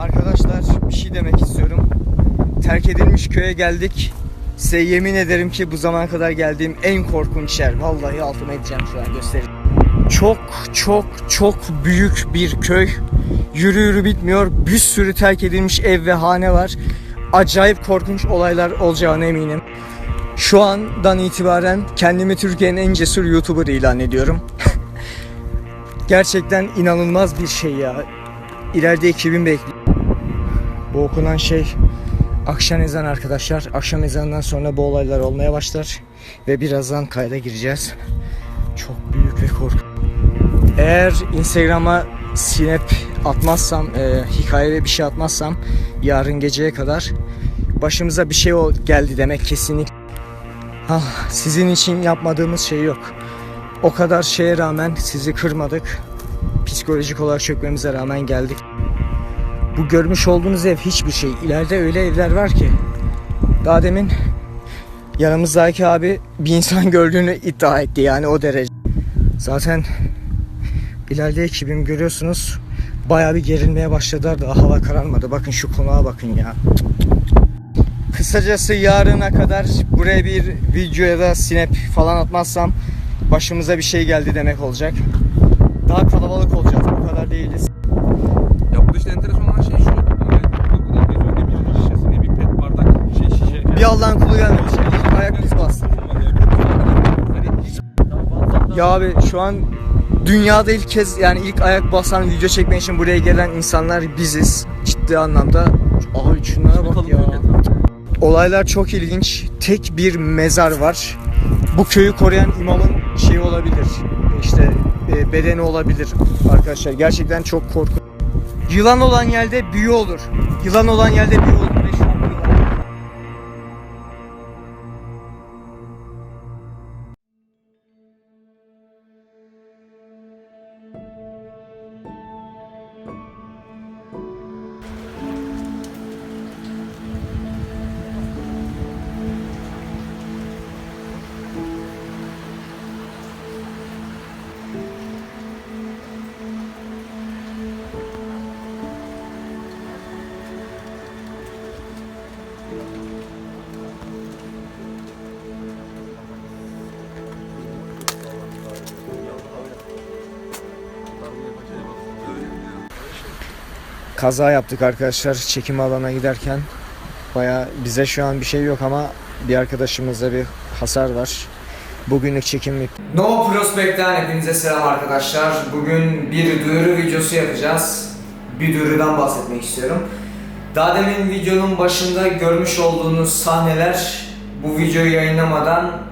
Arkadaşlar bir şey demek istiyorum. Terk edilmiş köye geldik. Size yemin ederim ki bu zamana kadar geldiğim en korkunç yer. Vallahi altıma edeceğim şu an göstereyim. Çok çok çok büyük bir köy. Yürü yürü bitmiyor. Bir sürü terk edilmiş ev ve hane var. Acayip korkunç olaylar olacağına eminim. Şu andan itibaren kendimi Türkiye'nin en cesur YouTuber ilan ediyorum. Gerçekten inanılmaz bir şey ya. İleride ekibim bekliyor. Bu okunan şey akşam ezan arkadaşlar. Akşam ezanından sonra bu olaylar olmaya başlar. Ve birazdan kayda gireceğiz. Çok büyük ve korkunç. Eğer Instagram'a snap atmazsam, e, hikaye ve bir şey atmazsam yarın geceye kadar başımıza bir şey geldi demek kesinlikle. Ah, sizin için yapmadığımız şey yok. O kadar şeye rağmen sizi kırmadık. Psikolojik olarak çökmemize rağmen geldik. Bu görmüş olduğunuz ev hiçbir şey. İleride öyle evler var ki. Daha demin yanımızdaki abi bir insan gördüğünü iddia etti yani o derece. Zaten ileride ekibim görüyorsunuz bayağı bir gerilmeye başladılar da hava kararmadı. Bakın şu konağa bakın ya. Kısacası yarına kadar buraya bir video ya da snap falan atmazsam başımıza bir şey geldi demek olacak. Daha kalabalık olacağız. Bu kadar değiliz. Ya burada işte enteresan olan şey şu. Bir şişesi ne bir pet bardak şey şişe. Bir Allah'ın kulu gelmemiş. Ayak biz bastı. Hani hiç Ya abi şu an dünyada ilk kez yani ilk ayak basan video çekmek için buraya gelen insanlar biziz. Ciddi anlamda. Abi şunlara bak ya. Olaylar çok ilginç. Tek bir mezar var. Bu köyü koruyan imamın şeyi olabilir. İşte e, bedeni olabilir arkadaşlar. Gerçekten çok korkunç. Yılan olan yerde büyü olur. Yılan olan yerde büyü olur. Kaza yaptık arkadaşlar çekim alana giderken. Baya bize şu an bir şey yok ama bir arkadaşımızda bir hasar var. Bugünlük çekim No Prospect'ten hepinize selam arkadaşlar. Bugün bir duyuru videosu yapacağız. Bir duyurudan bahsetmek istiyorum. Daha demin videonun başında görmüş olduğunuz sahneler bu videoyu yayınlamadan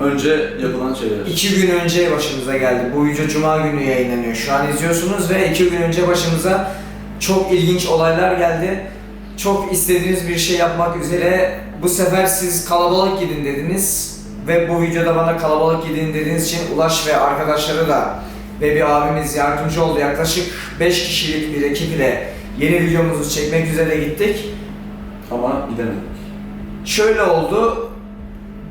Önce yapılan şeyler. İki gün önce başımıza geldi. Bu video cuma günü yayınlanıyor. Şu an izliyorsunuz ve iki gün önce başımıza çok ilginç olaylar geldi. Çok istediğiniz bir şey yapmak üzere bu sefer siz kalabalık gidin dediniz ve bu videoda bana kalabalık gidin dediğiniz için Ulaş ve arkadaşları da ve bir abimiz yardımcı oldu. Yaklaşık 5 kişilik bir ekip ile yeni videomuzu çekmek üzere gittik. Ama gidemedik. Şöyle oldu.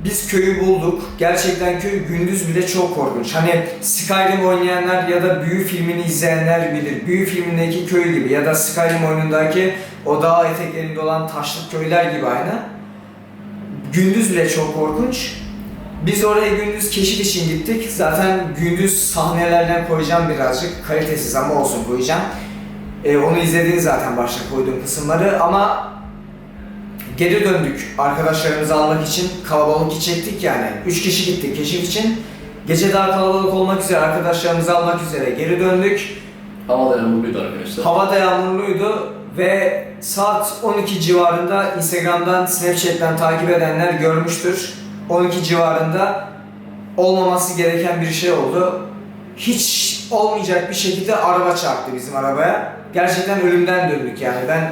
Biz köyü bulduk. Gerçekten köy gündüz bile çok korkunç. Hani Skyrim oynayanlar ya da Büyü filmini izleyenler bilir. Büyü filmindeki köy gibi ya da Skyrim oyunundaki o dağ eteklerinde olan taşlık köyler gibi aynı. Gündüz bile çok korkunç. Biz oraya gündüz keşif için gittik. Zaten gündüz sahnelerden koyacağım birazcık. Kalitesiz ama olsun koyacağım. Ee, onu izlediğiniz zaten başta koyduğum kısımları ama Geri döndük arkadaşlarımızı almak için kalabalık çektik yani. Üç kişi gittik keşif için. Gece daha kalabalık olmak üzere arkadaşlarımızı almak üzere geri döndük. Hava da yağmurluydu arkadaşlar. Hava da yağmurluydu ve saat 12 civarında Instagram'dan, Snapchat'ten takip edenler görmüştür. 12 civarında olmaması gereken bir şey oldu. Hiç olmayacak bir şekilde araba çarptı bizim arabaya. Gerçekten ölümden döndük yani. Ben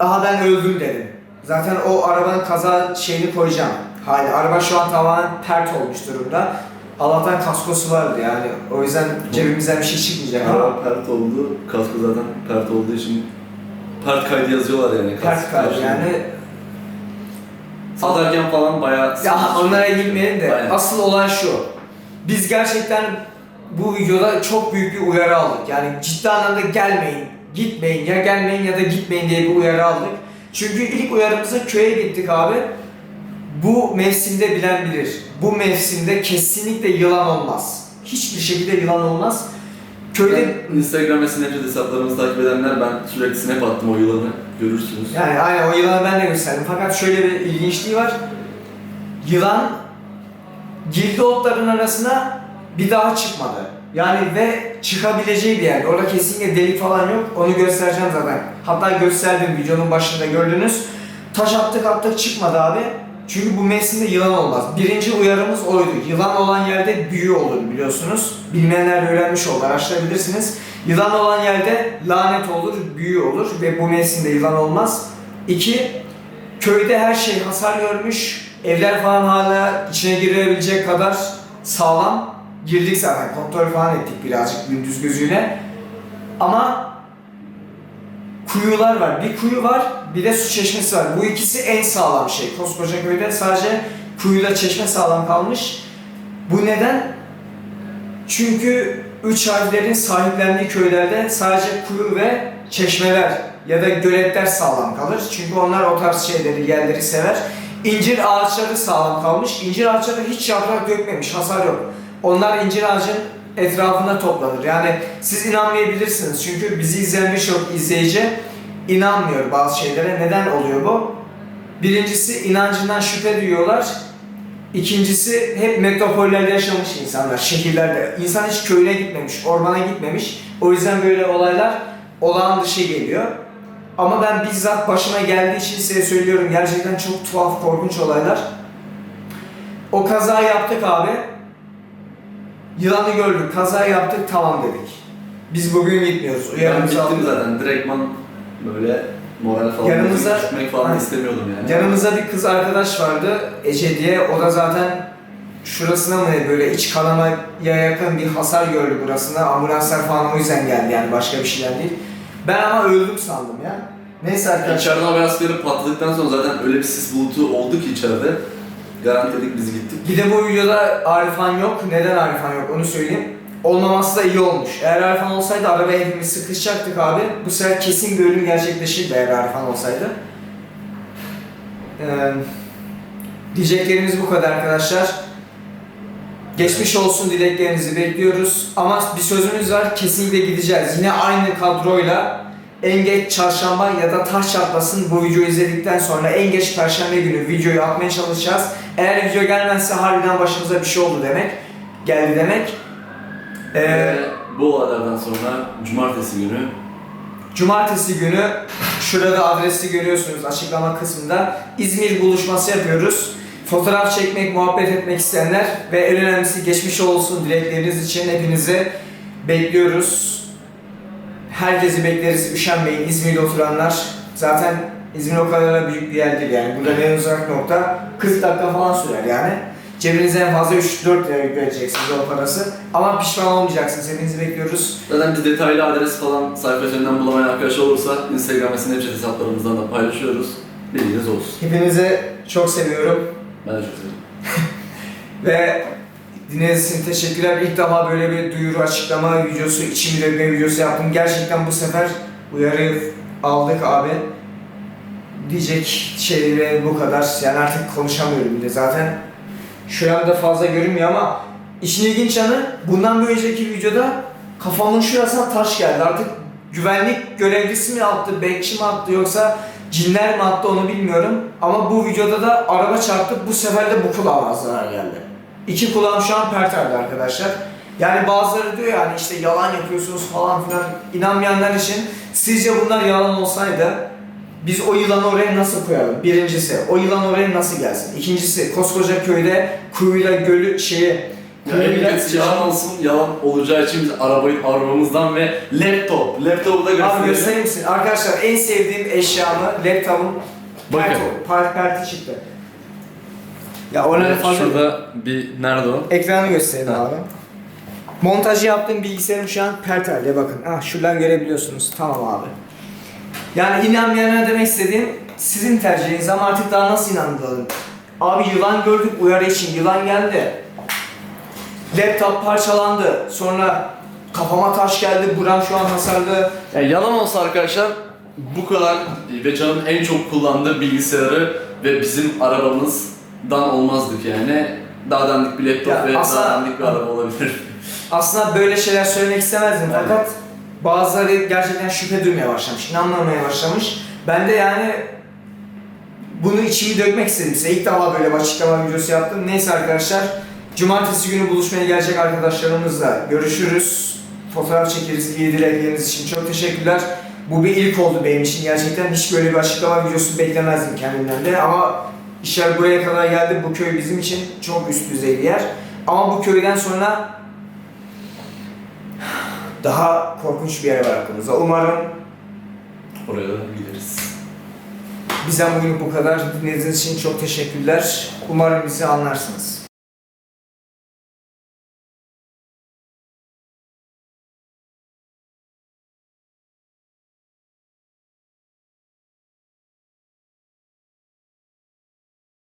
aha ben öldüm dedim. Zaten o arabanın kaza şeyini koyacağım. Hali araba şu an tamamen pert olmuş durumda. Allah'tan kaskosu vardı yani. O yüzden cebimizden bir şey çıkmayacak ama Araba pert oldu. Kaskı zaten pert olduğu için pert kaydı yazıyorlar yani. pert karşılığında. yani. Satarken falan bayağı... Ya onlara girmeyelim de Aynen. asıl olan şu. Biz gerçekten bu videoda çok büyük bir uyarı aldık. Yani ciddi anlamda gelmeyin, gitmeyin ya gelmeyin ya da gitmeyin diye bir uyarı aldık. Çünkü ilk uyarımızda köye gittik abi. Bu mevsimde bilen bilir. Bu mevsimde kesinlikle yılan olmaz. Hiçbir şekilde yılan olmaz. Köyde Ben Instagram ve Snapchat hesaplarımızı takip edenler ben sürekli snap attım o yılanı. Görürsünüz. Yani aynen o yılanı ben de gösterdim. Fakat şöyle bir ilginçliği var. Yılan girdi otların arasına bir daha çıkmadı. Yani ve çıkabileceği bir yer. Orada kesinlikle delik falan yok. Onu göstereceğim zaten. Hatta gösterdim videonun başında gördünüz. Taş attık attık çıkmadı abi. Çünkü bu mevsimde yılan olmaz. Birinci uyarımız oydu. Yılan olan yerde büyü olur biliyorsunuz. Bilmeyenler öğrenmiş oldu. Araştırabilirsiniz. Yılan olan yerde lanet olur, büyü olur ve bu mevsimde yılan olmaz. İki, köyde her şey hasar görmüş. Evler falan hala içine girebilecek kadar sağlam. Girdik zaten, kontrol falan ettik birazcık gündüz gözüyle. Ama kuyular var. Bir kuyu var, bir de su çeşmesi var. Bu ikisi en sağlam şey. Koskoca köyde sadece kuyuyla çeşme sağlam kalmış. Bu neden? Çünkü üç harflerin sahiplendiği köylerde sadece kuyu ve çeşmeler ya da göletler sağlam kalır. Çünkü onlar o tarz şeyleri, yerleri sever. İncir ağaçları sağlam kalmış. İncir ağaçları hiç yaprak dökmemiş, hasar yok. Onlar incir ağacın etrafında toplanır. Yani siz inanmayabilirsiniz. Çünkü bizi izleyen birçok izleyici inanmıyor bazı şeylere. Neden oluyor bu? Birincisi inancından şüphe duyuyorlar. İkincisi hep metropollerde yaşamış insanlar, şehirlerde. İnsan hiç köyüne gitmemiş, ormana gitmemiş. O yüzden böyle olaylar olağan dışı geliyor. Ama ben bizzat başıma geldiği için size söylüyorum. Gerçekten çok tuhaf, korkunç olaylar. O kaza yaptık abi. Yılanı gördük, kaza yaptık, tamam dedik. Biz bugün gitmiyoruz. Ben Uyarımızı bittim aldık. zaten. Direktman böyle moral falan Yanımıza- düşmek falan Aynen. istemiyordum yani. Yanımızda bir kız arkadaş vardı Ece diye. O da zaten şurasına mı ne böyle iç kanamaya yakın bir hasar gördü burasında. Ambulanslar falan o yüzden geldi yani başka bir şeyden değil. Ben ama öldüm sandım ya. Neyse arkadaşlar. İçeriden askeri patladıktan sonra zaten öyle bir sis bulutu oldu ki içeride. Garantiledik biz gittik. Bir de bu videoda Arifan yok. Neden Arifan yok onu söyleyeyim. Olmaması da iyi olmuş. Eğer Arifan olsaydı arabaya hepimiz sıkışacaktık abi. Bu sefer kesin bir ölüm gerçekleşirdi eğer Arifan olsaydı. Ee, diyeceklerimiz bu kadar arkadaşlar. Geçmiş olsun dileklerinizi bekliyoruz. Ama bir sözümüz var kesinlikle gideceğiz. Yine aynı kadroyla en geç çarşamba ya da taş çatlasın bu videoyu izledikten sonra en geç perşembe günü videoyu atmaya çalışacağız. Eğer video gelmezse harbiden başımıza bir şey oldu demek. Geldi demek. Ee, Ve bu olaylardan sonra cumartesi günü Cumartesi günü şurada adresi görüyorsunuz açıklama kısmında İzmir buluşması yapıyoruz. Fotoğraf çekmek, muhabbet etmek isteyenler ve en önemlisi geçmiş olsun dilekleriniz için hepinizi bekliyoruz. Herkesi bekleriz, üşenmeyin İzmir'de oturanlar. Zaten İzmir o kadar da büyük bir yer değil yani. Burada en uzak nokta 40 dakika falan sürer yani. Cebinize en fazla 3-4 lira vereceksiniz o parası. Ama pişman olmayacaksınız. Hepinizi bekliyoruz. Zaten biz detaylı adres falan sayfa üzerinden bulamayan arkadaş olursa Instagram ve Snapchat hesaplarımızdan da paylaşıyoruz. Bilginiz olsun. Hepinizi çok seviyorum. Ben de çok seviyorum. Ve dinlediğiniz için teşekkürler. İlk defa böyle bir duyuru açıklama videosu, içimi dökme videosu yaptım. Gerçekten bu sefer uyarı aldık abi. Diyecek şeyleri bu kadar. Yani artık konuşamıyorum bile zaten. Şu anda fazla görünmüyor ama işin ilginç yanı bundan bir önceki videoda kafamın şurasına taş geldi. Artık güvenlik görevlisi mi attı, bekçi mi attı yoksa cinler mi attı onu bilmiyorum. Ama bu videoda da araba çarptı. Bu sefer de bu kulağıma zarar geldi. İki kulağım şu an pert halde arkadaşlar. Yani bazıları diyor yani işte yalan yapıyorsunuz falan filan. İnanmayanlar için sizce bunlar yalan olsaydı biz o yılanı oraya nasıl koyalım? Birincisi, o yılan oraya nasıl gelsin? İkincisi, koskoca köyde kuyuyla gölü şeyi Ya en kötüsü yalan olsun, yalan olacağı için biz arabayı arabamızdan ve laptop, laptopu da Abi gösterelim. göstereyim misin? Arkadaşlar en sevdiğim eşyamı laptop'un Bakın. perti, per, perti çıktı. Ya ona Evet, fazla Şurada bir, nerede o? ekranı göstereyim Ha. abi. Montajı yaptığım bilgisayarım şu an pert halde bakın. Ah şuradan görebiliyorsunuz. Tamam abi. Yani inanmayanlara demek istediğim sizin tercihiniz ama artık daha nasıl inandıralım? Abi yılan gördük uyarı için yılan geldi. Laptop parçalandı. Sonra kafama taş geldi. Buram şu an hasarlı. Yani yalan olsa arkadaşlar bu kadar ve Can'ın en çok kullandığı bilgisayarı ve bizim arabamızdan olmazdık yani. Daha dandik bir laptop Ya ve aslında- daha dandik bir araba olabilir. Aslında böyle şeyler söylemek istemezdim Evet. fakat bazıları gerçekten şüphe duymaya başlamış, inanmamaya başlamış. Ben de yani bunu içimi dökmek istedim size. İlk defa böyle bir açıklama videosu yaptım. Neyse arkadaşlar, cumartesi günü buluşmaya gelecek arkadaşlarımızla görüşürüz. Fotoğraf çekeriz, iyi dilekleriniz için çok teşekkürler. Bu bir ilk oldu benim için gerçekten. Hiç böyle bir açıklama videosu beklemezdim kendimden de ama işler buraya kadar geldi. Bu köy bizim için çok üst düzey bir yer. Ama bu köyden sonra daha korkunç bir yer var aklımızda. Umarım Oraya da gideriz. bizden bugün bu kadar. Dinlediğiniz için çok teşekkürler. Umarım bizi anlarsınız.